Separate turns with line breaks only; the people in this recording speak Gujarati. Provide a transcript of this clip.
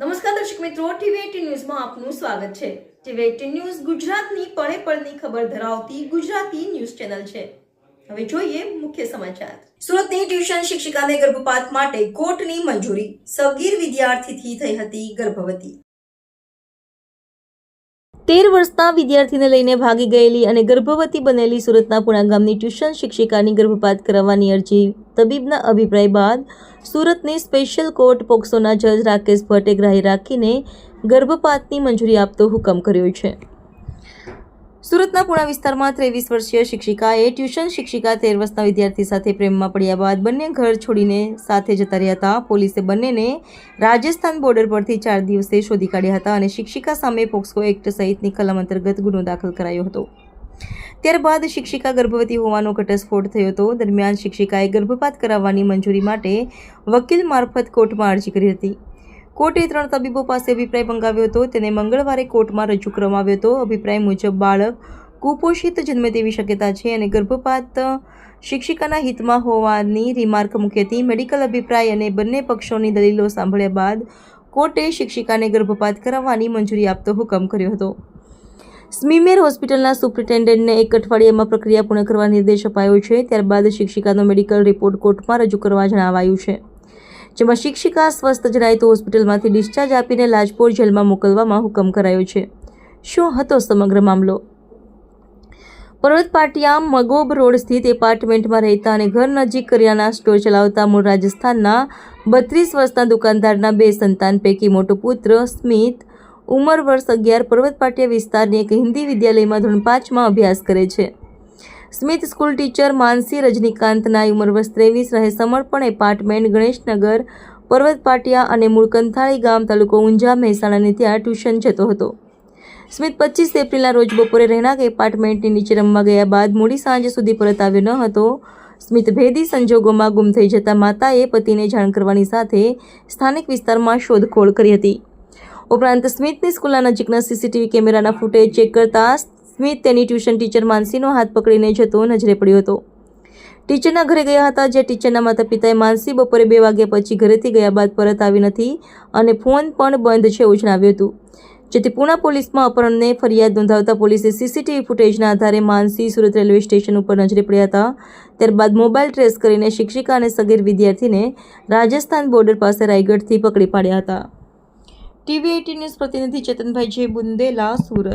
નમસ્કાર દર્શક મિત્રો, ટીવી ન્યૂઝમાં આપનું સ્વાગત છે. ટીવી એટીન ન્યૂઝ ગુજરાતની પળે પળની ખબર ધરાવતી ગુજરાતી ન્યૂઝ ચેનલ છે. હવે જોઈએ મુખ્ય સમાચાર. સુરતની ટ્યુશન શિક્ષિકાને ગર્ભપાત માટે કોર્ટની મંજૂરી, સગીર વિદ્યાર્થીથી થઈ હતી ગર્ભવતી. તેર વર્ષના વિદ્યાર્થીને લઈને ભાગી ગયેલી અને ગર્ભવતી બનેલી સુરતના પુણા ગામની ટ્યુશન શિક્ષિકાની ગર્ભપાત કરાવવાની અરજી તબીબના અભિપ્રાય બાદ સુરતની સ્પેશિયલ કોર્ટ પોક્સોના જજ રાકેશ ભટ્ટે ગ્રાહી રાખીને ગર્ભપાતની મંજૂરી આપતો હુકમ કર્યો છે. સુરતના પુણા વિસ્તારમાં ત્રેવીસ વર્ષીય શિક્ષિકાએ ટ્યુશન શિક્ષિકા તેર વર્ષના વિદ્યાર્થી સાથે પ્રેમમાં પડ્યા બાદ બંને ઘર છોડીને સાથે જતા રહ્યા હતા. પોલીસે બંનેને રાજસ્થાન બોર્ડર પરથી ચાર દિવસે શોધી કાઢ્યા હતા અને શિક્ષિકા સામે પોક્સો એક્ટ સહિતની કલમ અંતર્ગત ગુનો દાખલ કરાયો હતો. ત્યારબાદ શિક્ષિકા ગર્ભવતી હોવાનો ઘટસ્ફોટ થયો હતો. દરમિયાન શિક્ષિકાએ ગર્ભપાત કરાવવાની મંજૂરી માટે વકીલ મારફત કોર્ટમાં અરજી કરી હતી. કોર્ટે ત્રણ તબીબો પાસે અભિપ્રાય મંગાવ્યો હતો. તેને મંગળવારે કોર્ટમાં રજૂ કરવામાં આવ્યો હતો. અભિપ્રાય મુજબ બાળક કુપોષિત જન્મે તેવી શક્યતા છે અને ગર્ભપાત શિક્ષિકાના હિતમાં હોવાની રિમાર્ક મૂકી હતી. મેડિકલ અભિપ્રાય અને બંને પક્ષોની દલીલો સાંભળ્યા બાદ કોર્ટે શિક્ષિકાને ગર્ભપાત કરાવવાની મંજૂરી આપતો હુકમ કર્યો હતો. સ્મીમેર હોસ્પિટલના સુપ્રિન્ટેન્ડન્ટને એક અઠવાડિયામાં પ્રક્રિયા પૂર્ણ કરવા નિર્દેશ અપાયો છે. ત્યારબાદ શિક્ષિકાનો મેડિકલ રિપોર્ટ કોર્ટમાં રજૂ કરવા જણાવાયું છે. જેમાં શિક્ષિકા સ્વસ્થ જણાય તો હોસ્પિટલમાંથી ડિસ્ચાર્જ આપીને લાજપોર જેલમાં મોકલવામાં હુકમ કરાયો છે. શું હતો સમગ્ર મામલો? પર્વત પાટિયા મગોબ રોડ સ્થિત એપાર્ટમેન્ટમાં રહેતા અને ઘર નજીક કરિયાના સ્ટોર ચલાવતા મૂળ રાજસ્થાનના બત્રીસ વર્ષના દુકાનદારના બે સંતાન પૈકી મોટો પુત્ર સ્મિત ઉંમર વર્ષ અગિયાર પર્વત પાટિયા વિસ્તારની એક હિન્દી વિદ્યાલયમાં ધોરણ પાંચમાં અભ્યાસ કરે છે. સ્મિત સ્કૂલ ટીચર માનસી રજનીકાંતના ઉંમર વર્ષ ત્રેવીસ રહે સમર્પણ એપાર્ટમેન્ટ ગણેશનગર, પર્વત પાટિયા અને મૂળ કંથાળી ગામ તાલુકો ઊંઝા મહેસાણાને ત્યાં ટ્યુશન જતો હતો. સ્મિત પચીસ એપ્રિલના રોજ બપોરે રહેણાંક એપાર્ટમેન્ટની નીચે રમવા ગયા બાદ મોડી સાંજ સુધી પરત આવ્યો ન હતો. સ્મિત ભેદી સંજોગોમાં ગુમ થઈ જતા માતાએ પતિને જાણ કરવાની સાથે સ્થાનિક વિસ્તારમાં શોધખોળ કરી હતી. ઉપરાંત સ્મિતની સ્કૂલના નજીકના સીસીટીવી કેમેરાના ફૂટેજ ચેક કરતા સ્મિત તેની ટ્યુશન ટીચર માનસીનો હાથ પકડીને જતો નજરે પડ્યો હતો. ટીચરના ઘરે ગયા હતા જે ટીચરના માતા પિતાએ માનસી બપોરે બે વાગ્યા પછી ઘરેથી ગયા બાદ પરત આવી નથી અને ફોન પણ બંધ છે એવું જણાવ્યું હતું. જેથી પુણા પોલીસમાં અપહરણને ફરિયાદ નોંધાવતા પોલીસે સીસીટીવી ફૂટેજના આધારે માનસી સુરત રેલવે સ્ટેશન ઉપર નજરે પડ્યા હતા. ત્યારબાદ મોબાઈલ ટ્રેસ કરીને શિક્ષિકા અને સગીર વિદ્યાર્થીને રાજસ્થાન બોર્ડર પાસે રાયગઢથી પકડી પાડ્યા હતા. ટીવી એટી ન્યૂઝ પ્રતિનિધિ ચેતનભાઈ જે બુંદેલા સુરત.